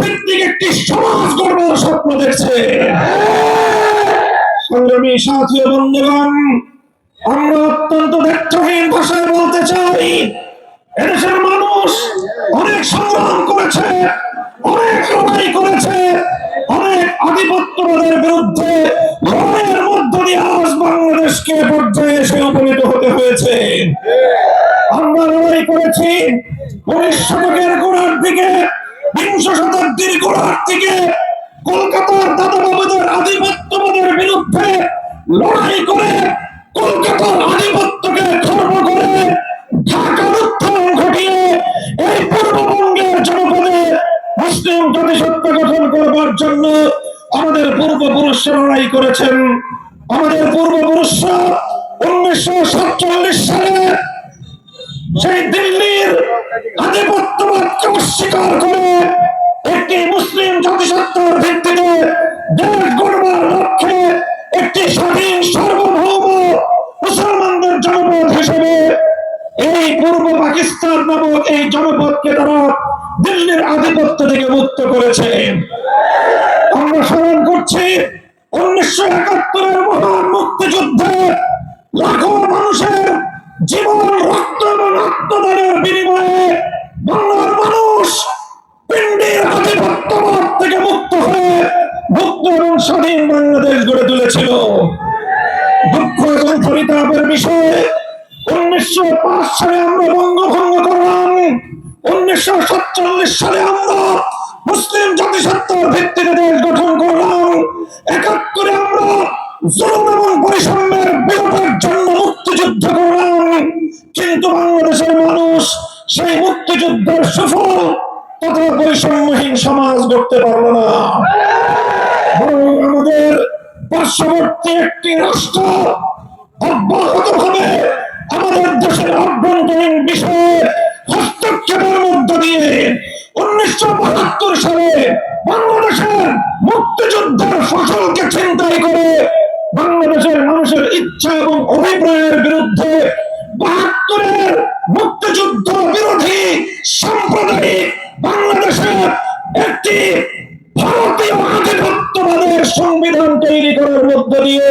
ভিত্তিক একটি সমাজ গড়বার স্বপ্ন দেখছে। সংগ্রামী সাথী বন্ধুগণ, আমরা অত্যন্ত ব্যর্থহীন ভাষায় বলতে চাই, এদেশের মানুষ অনেক সংগ্রাম করেছে, অনেক লড়াই করেছে, অনেক আধিপত্যবাদের বিরুদ্ধে লড়াইয়ের মধ্য দিয়ে আজ বাংলাদেশকে পর্যায়ে এসে উপনীত হতে হয়েছে। আমরা লড়াই করেছি উনিশ শতকের গোড়ার দিকে, বিংশ শতাব্দীর গোড়ার দিকে কলকাতার দাদাবাবুদের আধিপত্যবাদের বিরুদ্ধে লড়াই করে কলকাতার আধিপত্যকে খর্ব করে ঢাকার উত্থান ঘটিয়ে এই পূর্ববঙ্গের জনপদে মুসলিম জাতিসত্তা গঠন করবার জন্য আমাদের পূর্বপুরুষরা লড়াই করেছেন। আমাদের পূর্বপুরুষরা উনিশশো সাতচল্লিশ সালে সেই দিল্লির আধিপত্যবাদকে অস্বীকার করে একটি মুসলিম জাতিসত্তার ভিত্তিতে দেশ গড়বার লক্ষ্যে একটি স্বাধীন সার্বভৌম মুসলমানদের জনপদ হিসেবে এই পূর্ব পাকিস্তান নামক এই জনপদকে তারা দিল্লির আধিপত্য থেকে মুক্ত করেছে। আমরা স্মরণ করছি উনিশশো একাত্তরের মহান মুক্তিযুদ্ধে লাখো মানুষের জীবন, রক্ত এবং আত্মদানের বিনিময়ে বাংলার মানুষ পিণ্ডির আধিপত্যবাদ থেকে মুক্ত হয়ে মুক্ত এবং স্বাধীন বাংলাদেশ গড়ে তুলেছিল। দুঃখ এবং পরিতাপের বিষয়ে উনিশশো পাঁচ সালে আমরা বঙ্গভঙ্গ করলাম। উনিশশো সাতচল্লিশ সালে আমরা মুসলিম জাতিসত্তার ভিত্তিতে দেশ গঠন করলাম। একাত্তরে আমরা জন্য মুক্তিযুদ্ধ মানুষ সেই মুক্তিযুদ্ধের সুফল তথা বৈষম্যহীন সমাজ না। আমাদের পার্শ্ববর্তী একটি রাষ্ট্র অব্যাহত আমাদের দেশের অভ্যন্তরীণ বিষয়ে হস্তক্ষেপের মধ্য দিয়ে উনিশশো বাহাত্তর সালে বাংলাদেশের মুক্তিযুদ্ধের ফসলকে ছিনতাই করে বাংলাদেশের মানুষের ইচ্ছা এবং অভিপ্রায়ের বিরুদ্ধে বাহাত্তরের মুক্তিযুদ্ধ বিরোধী সাম্প্রদায়িক বাংলাদেশের একটি ভারতীয় আধিপত্যবাদের সংবিধান তৈরি করার মধ্য দিয়ে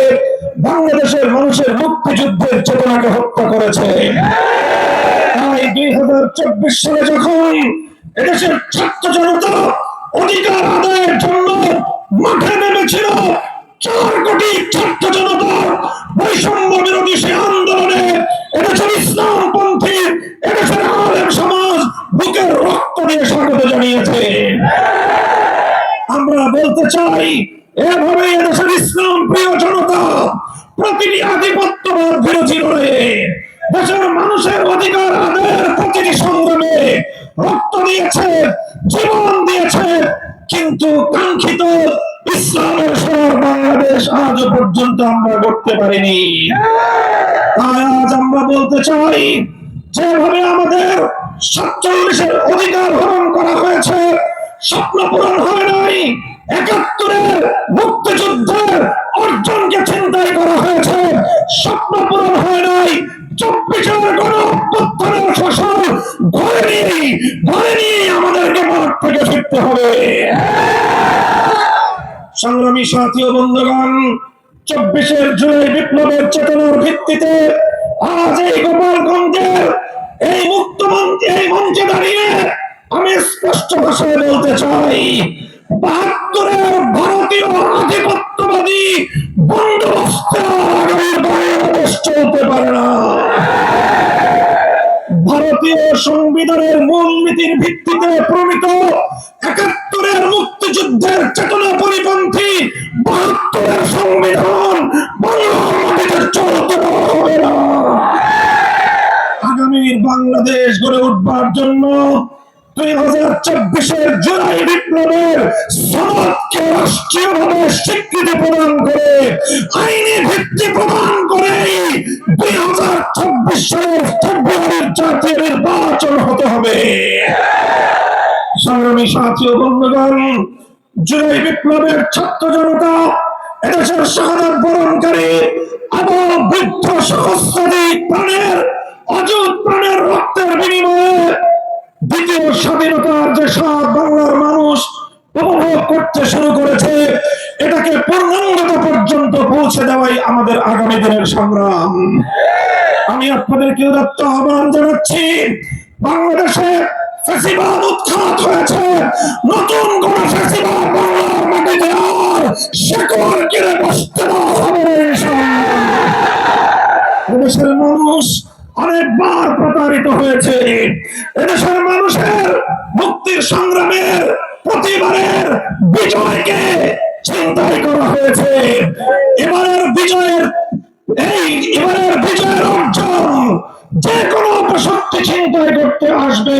বাংলাদেশের মানুষের মুক্তিযুদ্ধের চেতনাকে হত্যা করেছে। তাই দুই হাজার চব্বিশ সালে যখন এদেশের ছাত্র জনতা অধিকার আদায়ের জন্য মাঠে নেমেছিল চার কোটি ছাত্র জনতা বৈষম্য বিরোধী সে আন্দোলনে এদেশের ইসলামপন্থী এদেশের আলেম সমাজ, বুকের রক্ত দিয়ে স্বাগত জানিয়েছে। আমরা বলতে চাই, এভাবে এদেশের ইসলাম প্রিয় জনতা প্রতিটি আধিপত্যবাদ বিরোধী লড়ে দেশের মানুষের অধিকার আদায়ের প্রতিটি সংগ্রামে রক্ত দিয়েছে, জীবন দিয়েছে, কিন্তু কাঙ্ক্ষিত ইসলামের শহর বাংলাদেশ আজ পর্যন্ত আমরা করতে পারিনি। আজ আমরা বলতে চাই, যেভাবে আমাদের সাতচল্লিশের অধিকার হরণ করা হয়েছে, স্বপ্ন পূরণ হয় নাই, একাত্তরের মুক্তিযুদ্ধের অর্জনকে চিন্তাই করা হয়েছে, স্বপ্ন পূরণ হয় নাই, চব্বিশের গণ অভ্যুত্থানের ফসল ঘরে নিয়েই ঘরে নিয়েই আমাদেরকে মাঠ থেকে ফিরতে হবে। সংগ্রামী সাথী ও বন্ধুগণ, চব্বিশের জুলাই বিপ্লবের চেতনার ভিত্তিতে আজ এই গোপালগঞ্জের এই মুক্ত এই মঞ্চে দাঁড়িয়ে আমি স্পষ্ট ভাষায় বলতে চাই, বাহাত্তরের ভারতীয় আধিপত্যবাদী বন্দোবস্ত চলতে পারে না। ভারতীয় সংবিধানের মূলনীতির ভিত্তিতে প্রণীত একাত্তরের মুক্তিযুদ্ধের চেতনা পরিপন্থী বাহাত্তরের সংবিধান বাংলার চলতে হবে না। আগামীর বাংলাদেশ গড়ে উঠবার জন্য দুই হাজার চব্বিশের জুলাই বিপ্লবের সনদকে রাষ্ট্রীয়ভাবে স্বীকৃতি প্রদান করে, আইনি ভিত্তি প্রদান করে দুই হাজার চব্বিশ সালের ফেব্রুয়ারির জাতীয় নির্বাচন হতে হবে। সংগ্রামী সাথী ও বন্ধুগণ, জুলাই বিপ্লবের ছাত্র জনতা, এদেশের শাহাদ বরণকারী আবার বৃদ্ধ সহস্রাধিক প্রাণের, অযুত প্রাণের রক্তের বিনিময়ে দ্বিতীয় স্বাধীনতার যে সব বাংলার মানুষ উপভোগ করতে শুরু করেছে, এটাকে পূর্ণাঙ্গতা পর্যন্ত পৌঁছে দেওয়াই আমাদের আগামী দিনের সংগ্রাম। আমি আপনাদেরকে উদাত্ত আহ্বান জানাচ্ছি, বাংলাদেশের ফেসিবাদ উৎখাত হয়েছে। নতুন কোন ফেসিবাদ বাংলার মাটিতে আর শেকড় কেড়ে বসতে দেওয়া হবে মানুষ অনেকবার প্রতারিত হয়েছে। এদেশের মানুষের মুক্তির সংগ্রামের প্রতিবারের বিজয়কে চিন্তাই করা হয়েছে। এবারের বিজয়ের এই এবারের বিজয়ের অর্জন যে কোনো অপশক্তি চিন্তায় করতে আসবে।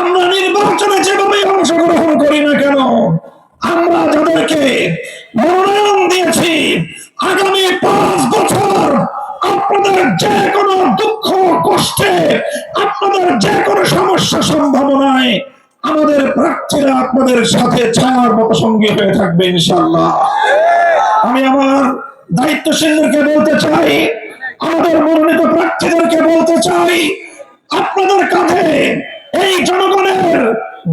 আমরা নির্বাচনে যেভাবে অংশগ্রহণ করি না কেন, আমরা যাদেরকে মনোনয়ন দিয়েছি। আগামী পাঁচ বছর আপনাদের যে কোনো দুঃখ, কষ্টে, আপনাদের যে কোনো সমস্যা, সম্ভাবনায় আমাদের প্রার্থীরা আপনাদের সাথে ছায়ার মতো সঙ্গী হয়ে থাকবে ইনশাল্লাহ আমি আমার দায়িত্বশীলদেরকে বলতে চাই, আমাদের মনোনীত প্রার্থীদেরকে বলতে চাই, আপনাদের কাঁধে এই জনগণের,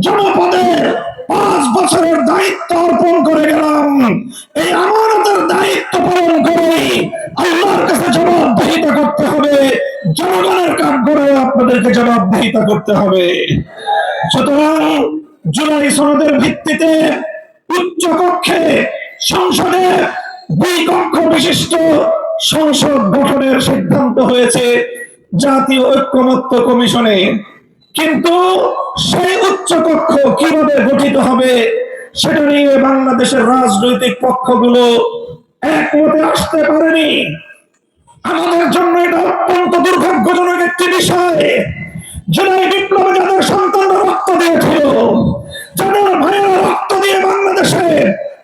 জনপদের পাঁচ বছরের দায়িত্ব অর্পণ করে গেলাম। এই আমানতের দায়িত্ব পালন করে আল্লাহর কাছে জবাবদিহিতা করতে হবে। জনগণের কাজ করে আপনাদেরকে জবাবদিহিতা করতে হবে। সুতরাং জুলাই সনদের ভিত্তিতে উচ্চ কক্ষে সংসদে দুই কক্ষ বিশিষ্ট সংসদ গঠনের সিদ্ধান্ত হয়েছে জাতীয় ঐক্যমত্য কমিশনে। কিন্তু সেই উচ্চ কক্ষ কীভাবে গঠিত হবে, সেটা নিয়ে বাংলাদেশের রাজনৈতিক পক্ষগুলো একমতে আসতে পারেনি। আমাদের জন্য এটা অত্যন্ত দুর্ভাগ্যজনক একটি বিষয়। জুলাই বিপ্লবে যাদের সন্তানরা রক্ত দিয়েছিল, যাদের ভাইয়েরা রক্ত দিয়ে বাংলাদেশে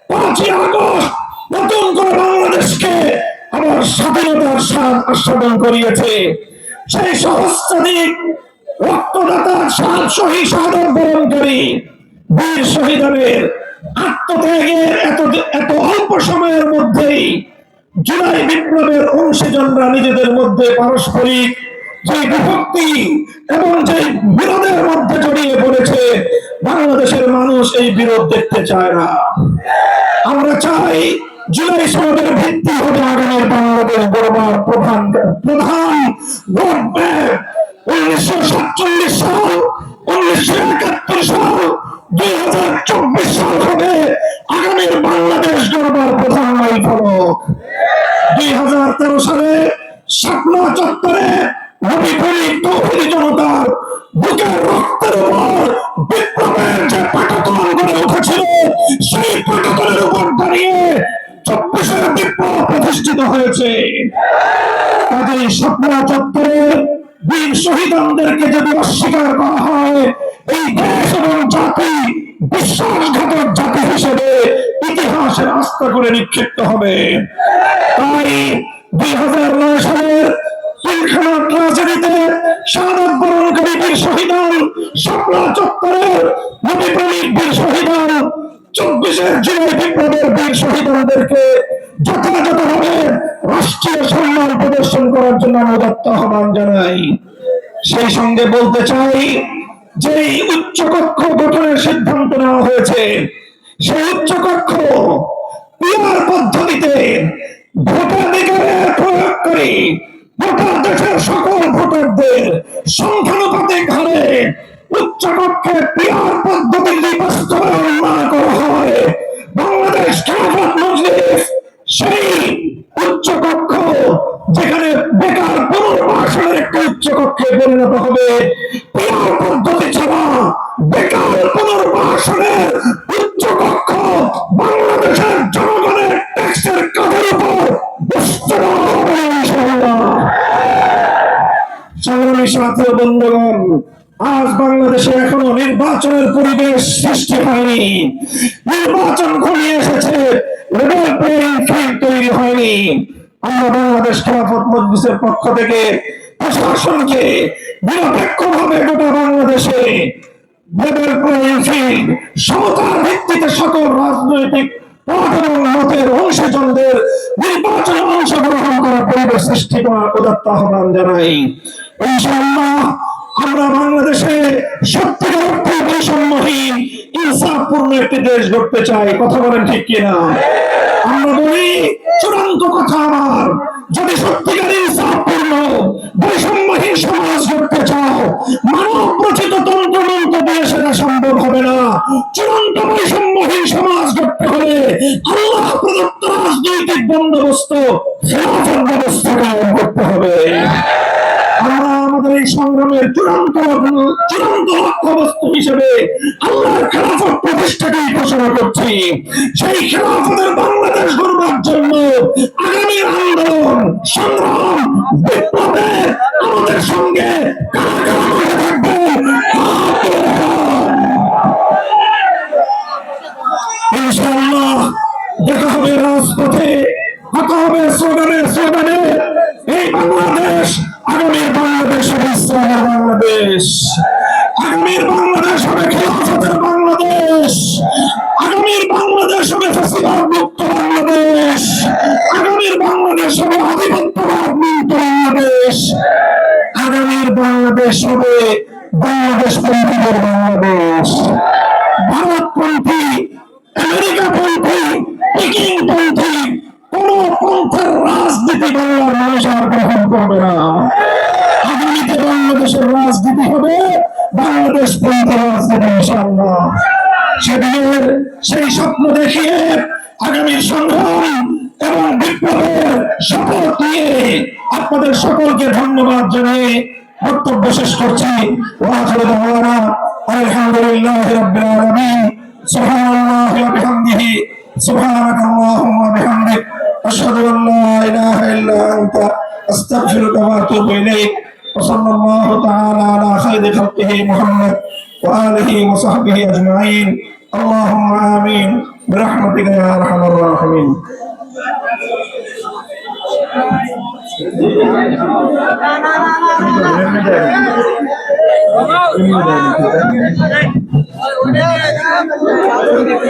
পাঁচই আগস্ট নতুন করে বাংলাদেশকে আবার স্বাধীনতার স্বাদ আস্বাদন করিয়েছে, সেই সহস্রাধিক রক্তদাতার বীর আত্মত্যাগের এত এত অল্প সময়ের মধ্যেই জুলাই বিপ্লবের অংশীজনরা নিজেদের মধ্যে পারস্পরিক যে বিভক্তি এবং যে বিরোধের মধ্যে জড়িয়ে পড়েছে, বাংলাদেশের মানুষ এই বিরোধ দেখতে চায় না। আমরা চাই জুলাই সনদের ভিত্তি হবে আগামীর বাংলাদেশ গড়বার প্রধান প্রধান রোডম্যাপ। উনিশশো সাতচল্লিশ সাল, উনিশশো একাত্তর সাল, দুই হাজার চব্বিশ সাল হবে আগামীর বাংলাদেশ গড়বার প্রধান ফলক দুই হাজার তেরো সালে শাপলা চত্বরে নবী করিম তৌহিদি জনতার বুকের রক্তের উপর বিপ্লবের যে পাটাতন গড়ে উঠেছিল, সেই পাটাতনের উপর দাঁড়িয়ে চব্বিশের বিপ্লব প্রতিষ্ঠিত হয়েছে। কাজেই শাপলা চত্বরে বীর শহীদদেরকে যদি অস্বীকার করা হয়, এই দেশ এবং জাতি, বিশ্বাসঘাতক জাতি হিসেবে ইতিহাসের আস্থা করে নিক্ষিপ্ত হবে। তাই দুই হাজার নয় সালের পিলখানা ট্রাজেডিতে শাহাদত বরণকারী বীর শহীদান শাপলা চত্বরের নবী প্রেমিক বীর শহীদান চব্বিশের জুলাই বিপ্লবের বীর শহীদদেরকে যথাযথভাবে রাষ্ট্রীয় সম্মান প্রদর্শন করার জন্য আমি দত্ত আহ্বান জানাই। সেই সঙ্গে বলতে চাই যে উচ্চ কক্ষ গঠনের সিদ্ধান্ত নেওয়া হয়েছে, সেই উচ্চ কক্ষ পিয়ার পদ্ধতিতে ভোটাধিকারের প্রয়োগ করে গোটা দেশের সকল ভোটারদের সংখ্যানুপাতিক হারে উচ্চ কক্ষে পিয়ার পদ্ধতি বাস্তবায়ন না করা হয়। বাংলাদেশ খেলাফত মজলিস সেই উচ্চ কক্ষ যেখানে বেকার পুনর্বাসনের একটি উচ্চ কক্ষে পরিণত হবে পিয়ার পদ্ধতি ছাড়া বেকার পুনর্বাসনের উচ্চ কক্ষ বাংলাদেশের জনগণের ট্যাক্সের কাঁধের উপর না, ইনশাআল্লাহ। সংগ্রামী সাথী বন্ধুগণ আজ বাংলাদেশে এখনও নির্বাচনের পরিবেশ সৃষ্টি হয়নি। নির্বাচন ঘনিয়ে এসেছে। তৈরি হয়নি। আমরা বাংলাদেশ খেলাফত পক্ষ থেকে প্রশাসনকে গোটা বাংলাদেশে সমতার ভিত্তিতে সকল রাজনৈতিক মতের অংশীজনদের নির্বাচনে অংশগ্রহণ করার পরিবেশ সৃষ্টি করার উদাত্ত আহ্বান জানাই। ইনশাআল্লাহ আমরা বাংলাদেশে সত্যিকার অর্থে বৈষম্যহীন, ইনসাফপূর্ণ একটি দেশ গড়তে চাই। কথা বলেন ঠিক কিনা? আমরা বলি, চূড়ান্ত কথা আমার যদি সত্যিকার ইনসাফপূর্ণ, বৈষম্যহীন সমাজ গড়তে চাও মানব রচিত তন্ত্র মন্ত্র দিয়ে সেটা সম্ভব হবে না। চূড়ান্ত বৈষম্যহীন সমাজ গড়তে হলে আল্লাহ প্রদত্ত রাজনৈতিক বন্দোবস্ত খেলাফত ব্যবস্থা কায়েম করতে হবে আমরা আমাদের এই সংগ্রামের চূড়ান্ত চূড়ান্ত লক্ষ্যবস্তু হিসেবে আল্লাহর খেলাফত প্রতিষ্ঠাকেই ঘোষণা করছি সেই খেলাফতের বাংলাদেশ গড়বার জন্য আগামী আন্দোলন সংগ্রাম বিপ্লবের আমাদের সঙ্গে বাংলাদেশ হবে বাংলাদেশপন্থীদের বাংলাদেশ। ভারতপন্থী আমেরিকা পন্থী কোন পন্থের রাজনীতি বাংলার মানুষ আর গ্রহণ করবে না। আগামীতে বাংলাদেশের রাজনীতি হবে বাংলাদেশ পন্থী রাজনীতি, ইনশাআল্লাহ। সেদিনের সেই স্বপ্ন দেখিয়ে আগামীর সংগ্রাম এবং বিপ্লবের শপথ নিয়ে আপনাদের সকলকে ধন্যবাদ জানিয়ে বক্তব্য শেষ করছি ওয়াখির দাওয়ানা আলহামদুলিল্লাহ রাব্বিল আলামিন সুবহানাল্লাহি ওয়া বিহামদিহি সুবহানাক আল্লাহুম্মা বিহামদিক আশহাদু আন লা ইলাহা ইল্লা আনতা আস্তাগফিরুকা ওয়া আতুবু ইলাইক وصلى الله تعالى على خير خلقه محمد وآله وصحبه أجمعين اللهم آمين برحمتك يا أرحم الراحمين Oke.